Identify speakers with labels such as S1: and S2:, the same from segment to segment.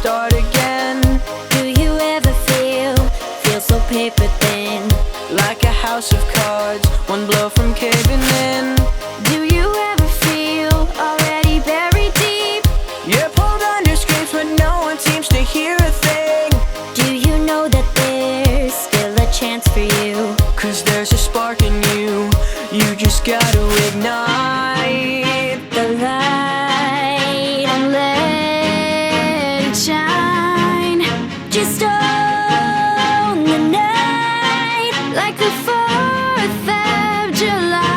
S1: start again.
S2: Do you ever feel, feel so paper thin?
S1: Like a house of cards, one blow from caving in.
S2: Do you ever feel already buried deep?
S1: You're pulled under screams, but no one seems to hear a thing.
S2: Do you know that there's still a chance for you?
S1: Cause there's a spark in you, you just gotta ignite.
S2: July.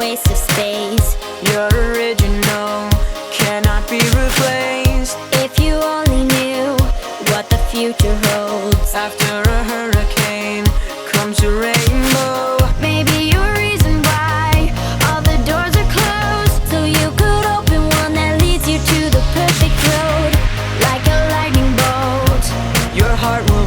S2: waste of space. You're original, cannot be replaced. If you only knew what the future holds. After a hurricane comes a rainbow. Maybe you're reason why all the doors are closed. So you could open one that leads you to the perfect road. Like a lightning bolt. Your heart will